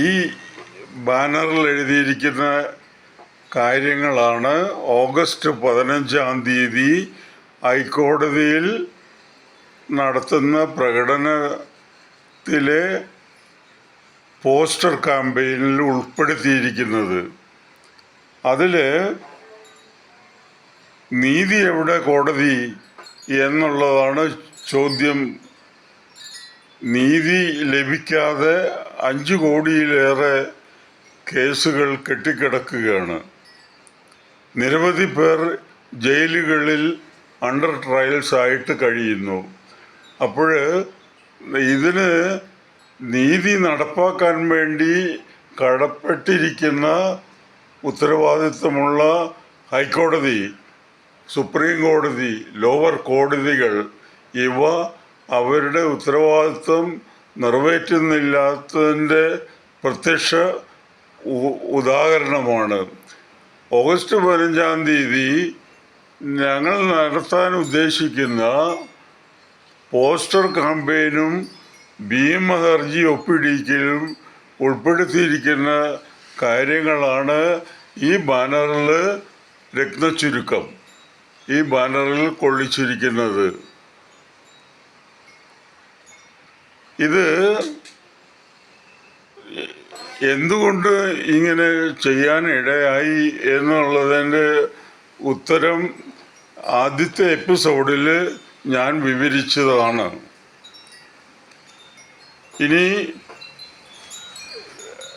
ഈ ബാനറിൽ എഴുതിയിരിക്കുന്ന കാര്യങ്ങളാണ് ഓഗസ്റ്റ് പതിനഞ്ചാം തീയതി ഹൈക്കോടതിയിൽ നടത്തുന്ന പ്രകടനത്തിലെ പോസ്റ്റർ ക്യാമ്പയിനിൽ ഉൾപ്പെടുത്തിയിരിക്കുന്നത്. അതിൽ നീതി എവിടെ കോടതി എന്നുള്ളതാണ് ചോദ്യം. നീതി ലഭിക്കാതെ അഞ്ച് കോടിയിലേറെ കേസുകൾ കെട്ടിക്കിടക്കുകയാണ്. നിരവധി പേർ ജയിലുകളിൽ അണ്ടർ ട്രയൽസ് ആയിട്ട് കഴിയുന്നു. അപ്പോൾ ഇതിന് നീതി നടപ്പാക്കാൻ വേണ്ടി കടപ്പെട്ടിരിക്കുന്ന ഉത്തരവാദിത്വമുള്ള ഹൈക്കോടതി സുപ്രീം കോടതി ലോവർ കോടതികൾ ഇവ അവരുടെ ഉത്തരവാദിത്വം നിറവേറ്റുന്നില്ലാത്തതിന്റെ പ്രത്യക്ഷ ഉദാഹരണമാണ്. ഓഗസ്റ്റ് പതിനഞ്ചാം തീയതി ഞങ്ങൾ നടത്താൻ ഉദ്ദേശിക്കുന്ന പോസ്റ്റർ ക്യാമ്പയിനും ഭീമ ഹർജി ഒപ്പിടിക്കലും ഉൾപ്പെടുത്തിയിരിക്കുന്ന കാര്യങ്ങളാണ് ഈ ബാനറിൽ രത്നച്ചുരുക്കം ഈ ബാനറിൽ കൊള്ളിച്ചിരിക്കുന്നത്. ഇത് എന്തുകൊണ്ട് ഇങ്ങനെ ചെയ്യാൻ ഇടയായി എന്നുള്ളതിന്റെ ഉത്തരം ആദ്യത്തെ എപ്പിസോഡിൽ ഞാൻ വിവരിച്ചതാണ്. ഇനി